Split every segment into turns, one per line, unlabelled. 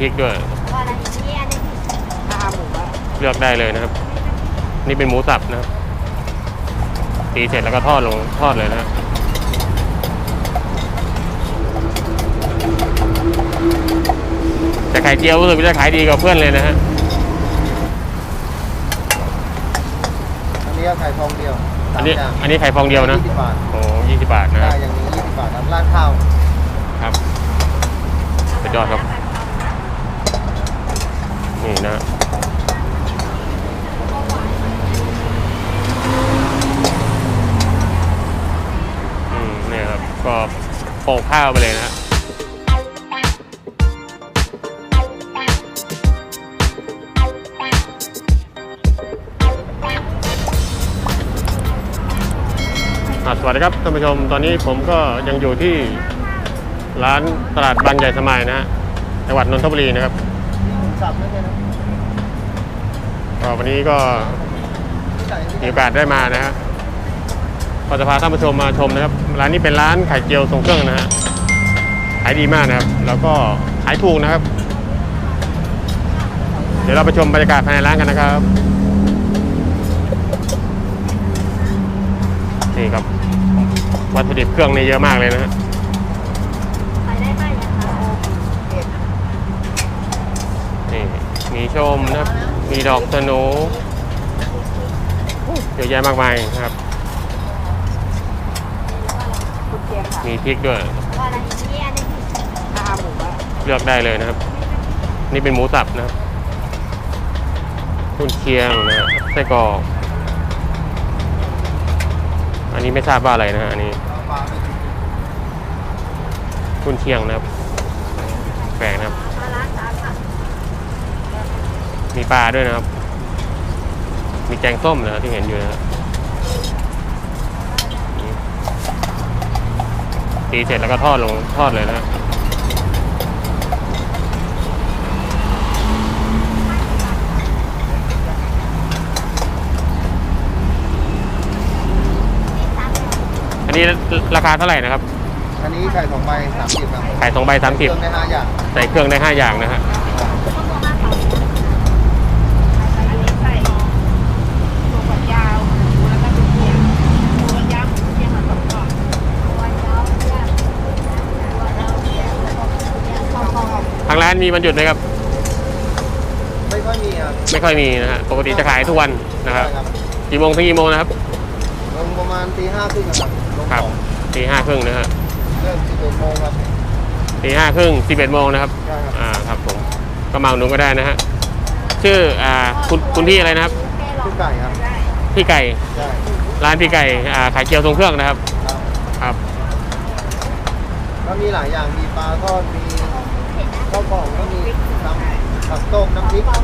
พริกด้วย
อะไรนี่อันนี้ข้าวหมูอะ
เลือกได้เลยนะครับ นี่เป็นหมูสับนะครับตีเสร็จแล้วก็ทอดลงทอดเลยนะฮะแต่ไข่เจียวรู้สึกว่าจะขายดีกว่าเพื่อนเลยนะฮะ
อันนี้ก็ไข่ฟองเดียว
อั
สานม
นี้
อย่าง
อันนี้ไข่ฟองเดียวนะ
ยี่สิบบาท
โอ้ยี่สิบบาทนะ
ได้
ฮะ
อย่างนี้ยี่สิบบาทครับราดข้าว
ครับสุดยอดครับ นี่นะอืมเนี่ยครับ ก็โปะข้าวไปเลยนะฮะสวัสดีครับท่านผู้ชมตอนนี้ผมก็ยังอยู่ที่ร้านตลาดบางใหญ่สมัยนะฮะจังหวัดนนทบุรีนะครับ
สับไม่ใช่นะ
ก็วันนี้ก็
ใส่
มีโอกาสได้มานะฮะก็จะพาท่านผู้ชมมาชมนะครับ ร้านนี้เป็นร้านไข่เจียวทรงเครื่องนะฮะขายดีมากนะครับ แล้วก็ขายถูกนะครับ เดี๋ยวเราไปชมบรรยากาศภายในร้านกันนะครับนี่ครับวัตถุดิบเครื่องนี่เยอะมากเลยนะฮะ
ขายได้ไหมอะคะ
นี่ มีชมนะครับ มีดอกสนูเยอะแยะมากมายนะครับ
คุณเชียงค่ะ
มีพริกด้วย
อะไรนี่อันนี้ข้าหมูอะ
เลือกได้เลยนะครับ นี่เป็นหมูสับนะครับกุนเชียงนะไส้กรอก อันนี้ไม่ทราบว่าอะไรนะฮะอันนี้
ปลาไม่ถึง
กุนเชียงนะครับ แปลกนะครับ
ปลาร้าสามค่ะ
มี ปลาด้วยนะครับ มีแกงส้มนะครับที่เห็นอยู่นะครับนี่ตีเสร็จแล้วก็ทอดลงทอดเลยนะครับอันนี้ราคาเท่าไหร่นะครับ
อันนี้ไข่สองใบสามสิบครับ
ขายสองใบสามสิบ
เครื่องได้ห้าอย่าง
ใส่เครื่องได้ห้าอย่างนะฮะ
อันนี้ใส่ถั่วฝักยาวแล้วก็คุณเชียงถั่วยาวคุณเชียงมาสองกล่องถั่วยาวเนี่ยถั่วยาวเนี่ยแล้วก็คุณเชียงสองกล่อง
ทาง ร้านมีวันหยุดไหมครับ
ไม่ค่อยมีครับ
ไม่ค่อยมีนะฮะปกติจะขายทุกวันนะครับ
ใช่ครับ
กี่โมงถึงกี่โมงนะครับ
ลงประมาณตีห้าครึ่งครับลง
ครับ
ของ
ตีห้าครึ่งนะฮะ
เริ่มสิบเอ็ดโมงครับ
ตีห้าครึ่งสิบเอ็ดโมงนะครับ
ใช่ครับ
อ่าครับผมก็มาอุดหนุนก็ได้นะฮะชื่ออ่าคุณคุณพี่อะไรนะครับ
ทุกไก่ครับ
พี่ไก่
ใช่
ร้านพี่ไก่อ่าขายเกี๊ยวทรงเครื่องนะครับ
ครับ
ครับ
ก็มีหลายอย่างมีปลาทอดมี ข้าวกล่องก็มีทำผักต้มน้ำพริกครับ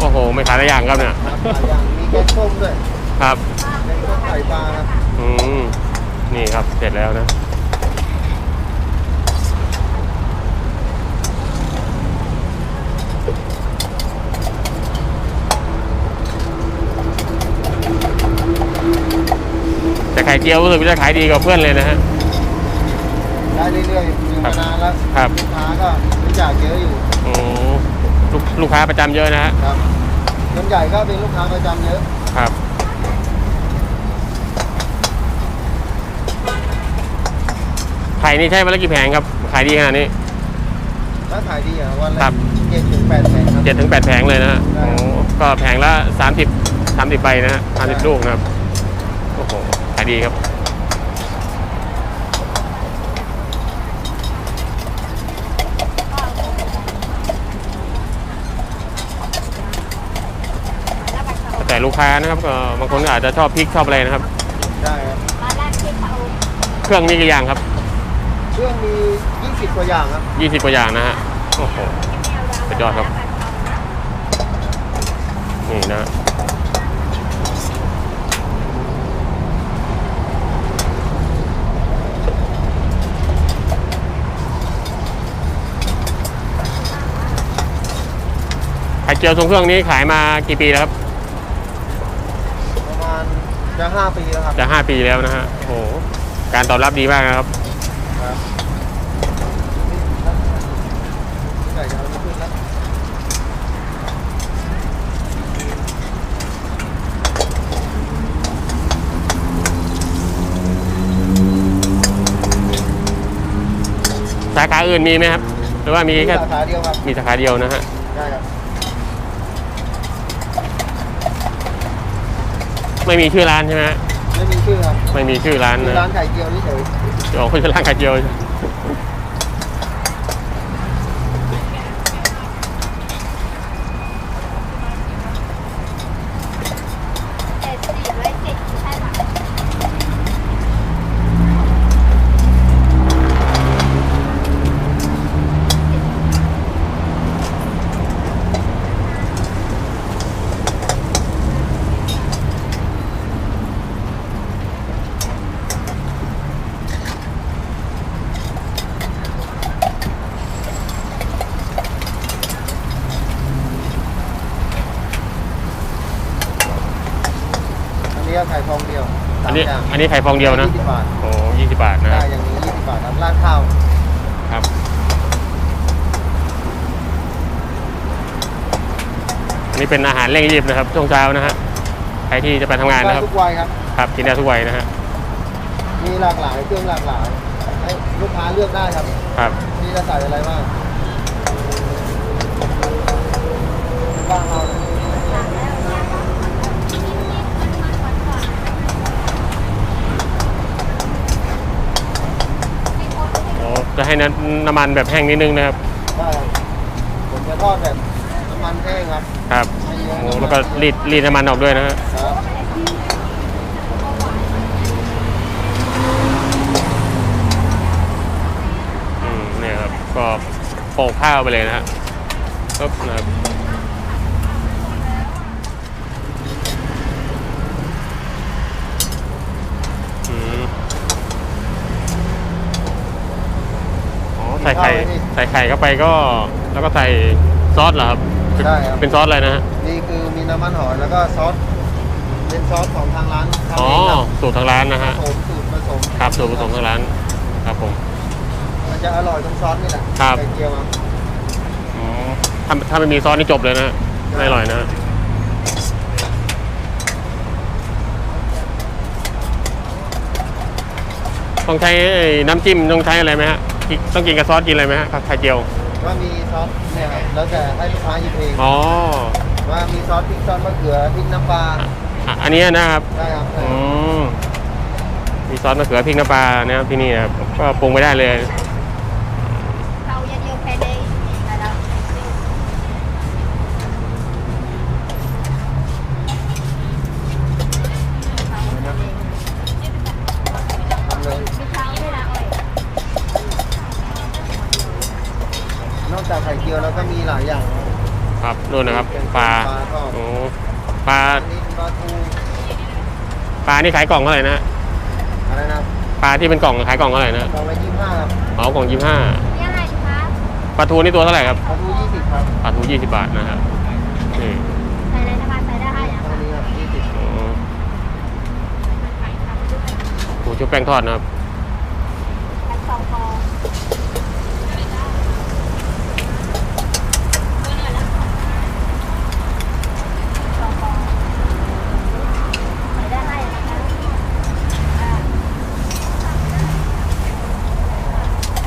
โอ้โห ไม่ขายหลายอย่างครับเนี่ย
หลายอย่างมีแกงส้มด้วย
ครับ
แกงส้มไข่ปลาครับ
อืม นี่ครับ เสร็จแล้วนะ แต่ไข่เจียวรู้สึกว่าจะขายดีกว่าเพื่อนเลยนะฮะ
ได้เรื่อยๆอยู่มานานแล้ว
ครับ
ลูกค้าก็รู้จักเยอะอยู่
อืมลูกลูกค้าประจำเยอะนะฮะ
ครับส่วนใหญ่ก็เป็นลูกค้าประจำเยอะ
ครับ ไข่นี่ใช่วันละกี่แผงครับ ขายดีขนาดนี้
ถ้าขายดีอะวันละ
ครับ
เจ็ดถึงแปดแสนครับ
เจ็ดถึงแปดแผงเลยนะฮะ
ได้
โอ้ก็แผงละสามสิบสามสิบใบนะฮะสามสิบลูกนะครับ โอ้โห ขายดีครับ แต่ลูกค้านะครับก็บางคนก็อาจจะชอบพริกชอบอะไรนะครับ
ได้ครับ
ปลาแรกที่เขา
เครื่องนี่กี่อย่างครับ
เครื่องมียี่สิบกว่าอย่างครับ
ยี่สิบกว่าอย่างนะฮะโอ้โห สุดยอดครับ นี่นะไข่เจียวทรงเครื่องนี้ขายมากี่ปีแล้วครับ
ประมาณ จะห้าปีแล้วครับ
จะห้าปีแล้วนะฮะโอ้โหการตอบรับดีมากนะครับ
ครับไก่จะเอาไม่ขึ้นแล้ว
สาขาอื่นมีไหมครับ หรือว่ามี
มี
แค่
สาขาเดียวครับ
มีสาขาเดียวนะฮะ
ได้ครับ
ไม่มีชื่อร้านใช่ไหมฮะ
ไม่มีชื่อครับ
ไม่มีชื่อร้าน
ชื่อ
นะ
ร้านไข่เจียวนี่เฉย
อ๋อคือร้านไข่เจียว
อันนี้สามย่าง
อันนี้ไข่ฟองเดียวนะ
ยี่สิบบาท
โอ้ยี่สิบบาทนะ
ได้
ฮะ
อย่างนี้ยี่สิบบาทครับราดข้าว
ครับ อันนี้เป็นอาหารเร่งรีบนะครับช่วงเช้านะฮะ ใครที่จะไปทำงาน
ได้
นะครับ
ทุกวัยครับ
ครับกินได้ทุกวัยนะฮะ
มีหลากหลายเครื่องหลากหลายให้ลูกค้าเลือกได้ครับ
ครับ
นี่จะใส่อะไรบ้างบ้างเอา
จะให้น้ำน้ำมันแบบแห้งนิดนึงนะครับ
ได้ครับผมจะทอดแบบน้ำมันแห้งครับ
ครับ
ไม่เยอะ
โอ้แล้วก็รีดรีดน้ำมันออกด้วยนะฮะ
ครับ
อืมเนี่ยครับก็โปะข้าวไปเลยนะฮะปึ๊บนะครับ อ๋อใส่ไข่ใส่ไข่เข้าไปก็แล้วก็ใส่ซอสเหรอครับ
ใช่ครับ
เป็นซอสอะไรนะฮะ
นี่คือมีน้ำมันหอยแล้วก็ซอสเป็นซอสของทางร้านทำ
อ๋อ
เองครับ
สูตรทางร้านนะ
ผ
ฮะ
สมสูตรผสม
ครับสูตรผสมทางร้านครับผม
มันจะอร่อยตรงซอสนี่แหละ
ครับ
ไข่เจียวครับ
อ๋อถ้าถ้าไม่มีซอสนี่จบเลยนะไม่อร่อยนะต้องใช้น้ำจิ้มต้องใช้อะไรไหมฮะกิน ต้องกินกับซอสกินอะไรไหมฮะไข่เจียว
ว่ามีซอสเนี่ยครับแล้วแต่ให้ลูกค้าหยิบเอง
อ๋อ
ว่ามีซอสพริกซอสมะเขือพริกน้ำปลา
อะอันนี้นะครับ
ได้ครับ
อืมมีซอสมะเขือพริกน้ำปลานะครับที่นี่นะครับก็ปรุงไม่ได้เลย
หลายอย่างครับ
ครับนู่นนะครับปลา
ปลาทอด
โอ้ปลา
อันนี้ปลาทู
ปลานี่ขายกล่องเท่าไหร่นะฮะ
อะไรนะ
ปลาที่เป็นกล่องขายกล่องเท่าไหร่นะ
กล่องละยี่สิบห้าครับ
อ๋อกล่องยี่ห้า
นี่อะไรคะ
ปลาทูนี่ตัวเท่าไหร่ครับ
ปลาทูยี่สิบครับ
ปลาทูยี่สิบบาทนะครับนี่
ใส่อะไรนะคะใส่ได้อะ
ตรงนี้ครับยี่สิบ
อ๋อหมูชุบแป้งทอดนะครับ
ใส่สองฟองสองฟองใส่ได้ให้นะคะอ่า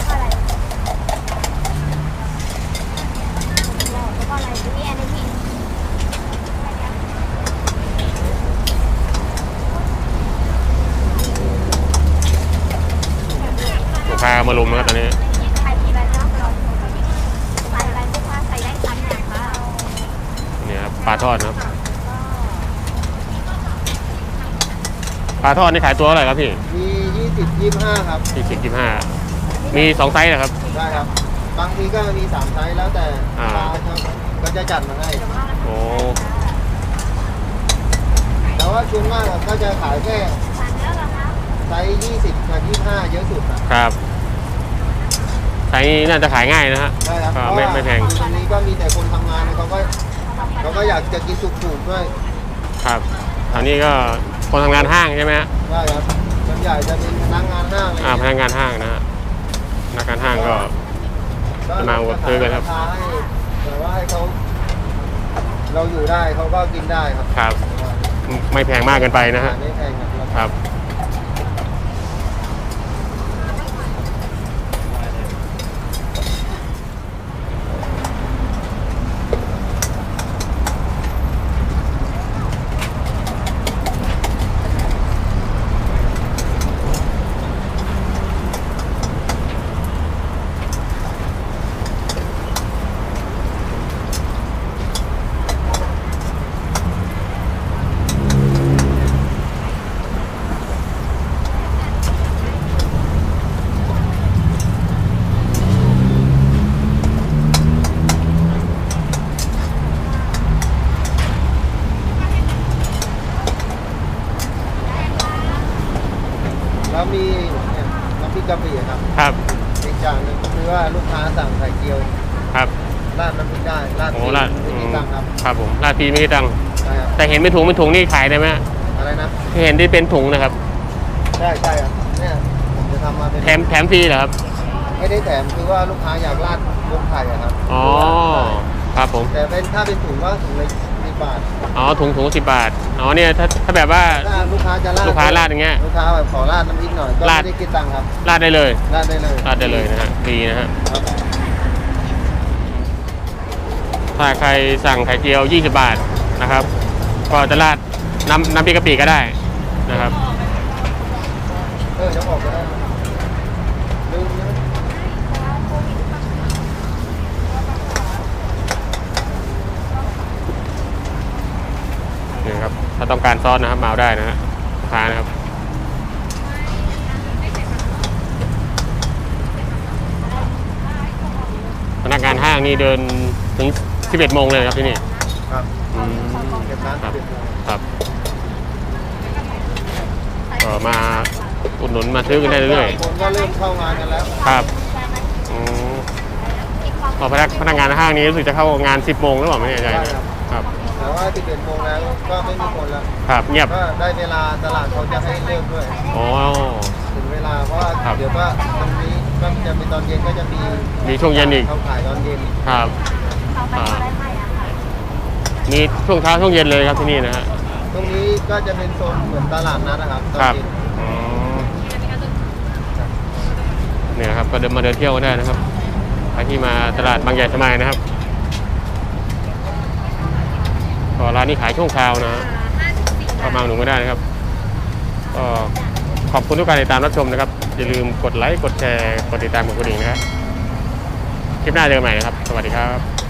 อะไรแล้วก็อะไรนี่อันนี้พี่
ลูกค้ามารุมนะครับตอนนี้
ใครมีใบรับรองใส่อะไรลูกค้าใส่ได้ซ้ำอย่างค่ะ
นี่ครับปลาทอดนะครับปลาทอดนี่ขายตัวเท่าไหร่ครับพี่
มียี่สิบยี่สิบห้าครับ
สี่สิบยี่ห้ามีสองไซส์นะครับ
ได้ครับ บางทีก็มีสามไซส์แล้วแต่
อ่า
ปลาครับก็จะจัดมาให้
โอ้
แต่ว่าช่วงมากอะก็จะขายแค่
สั่งแล้วเหรอคะ
ไซส์ยี่สิบกับยี่ห้าเยอะสุดอะ
ครับ ไซส์นี้น่าจะขายง่ายนะฮะ
ได้ครับ
ก็
เพราะ
ไม่
ว่า
ไม่แพง
ตรงนี้ก็มีแต่คนทำงานเขาก็เขาก็อยากจะกินถูกๆด้วย
ครับอันนี้ก็คนทำงานห้างใช่ไหมฮะ
ได้ครับส่วนใหญ่จะเป็นพนักงานห้างอะไร
อ่าพ
เงี้ย
นักงานห้างนะฮะพนักงานห้างก็ จะมาอุดซื้อกันครับา
ให้แต่ว่าให้เขาเราอยู่ได้เขาก็กินได้ครับ
ครับ ไม่แพงมากเกินไปนะฮะ
ไม่แพงครับ
ครับ
แล้วมีเนี่ยน้ำพริ กกะปิครับ
ครับ
อีกอย่างหนึ่งคือว่าลูกค้าสั่งไข่เจียว
ครับ
ราดน้ำพริกได้ราด
โอ้
ฟรี
ลาด
ไม่
อื
มี
ม
ตังค์ครับ
ครับผมลาดฟรีไม่ได้ตังค์
ใช่ครับ
แต่เห็นเป็นถุงเป็นถุงนี่ขายได้ไหมฮะ
อะไรนะ
ที่เห็นที่เป็นถุงนะครับ
ใช่ใช่ครับเนี่ยผมจะทำมาเป็น
แถมแถมฟรีเหรอครับ
ไม่ได้แถมคือว่าลูกค้าอยากราดบนไข่อะครับ
อ๋อ ครับผม
แต่เป็นถ้าเป็นถุงก็ถุงละสิ บบาท
อ๋อถุงถุงสิบบาทอ๋อเนี่ยถ้าถ้าแบบว่า
ถ้าลูกค้าจะราด
ลูกค้าราดอย่างเงี้ย
ลูกค้าแบบขอราดน้ำพริกหน่อยก็
ราด
ไม่ได้คิดตังค์ครับ
ราดได้เลย
ราดได้เลย
ราดได้เลยนะฮะฟรีนะฮะ
ครับ
ถ้าใครสั่งไข่เจียว 20 บาทนะครับ ก็จะราดน้ำน้ำพริกกะปิก็ได้นะครับ
เออจะบอกก็ได้ลืมนะ
นี่ครับ ถ้า ต้องการซอสนะครับมาเอาได้นะฮะลูกค้านะครับพนักงานห้างนี่เดินถึง 11โมงเลยครับที่นี่
ครับ
อืม
เก็บร้าน
ครับ
เก็บเลย
ครับก็มาอุดหนุนมาซื้อกันได้เรื่อย
คนก็เริ่มเข้างานกันแล้ว
ๆครับอืมพอพนักพนักงานห้างนี้รู้สึกจะเข้างาน 10โมงหรือเปล่าไม่แน่ใจนะ ครับครับ
แต่ว่าที่เป็นโมงแล้วก็ไม่มีคนแล้ว
ครับเงียบ
ก็ได้เวลาตลาดเขาจะให้เลิกด้วย
อ๋อ
ถึงเวลาเพราะว่า
ครับ
เดี๋ยวว่าตรงนี้ก็จะมีตอนเย็นก็จะมี
มีช่วงเย็นอีก
เขาขายตอนเย็น
ครับอ่ามีช่วงเช้าช่วงเย็นเลยครับที่นี่นะฮะ
ตรงนี้ก็จะเป็นโซนเหมือนตลาดนัดนะครับตอน
ครับ
เย็น
อ๋อเนี่ยนะครับก็เดินมาเดินเที่ยวกันได้นะครับใครที่มาตลาดบางใหญ่สมัยนะครับ ก็ร้านนี้ขายช่วงเช้านะฮะก็มาหนุนก็ได้นะครับก็ขอบคุณทุกการติดตามรับชมนะครับ อย่าลืมกดไลค์ กดแชร์ กดติดตามกดกระดิ่งนะครับ คลิปหน้าเจอกันใหม่นะครับ สวัสดีครับ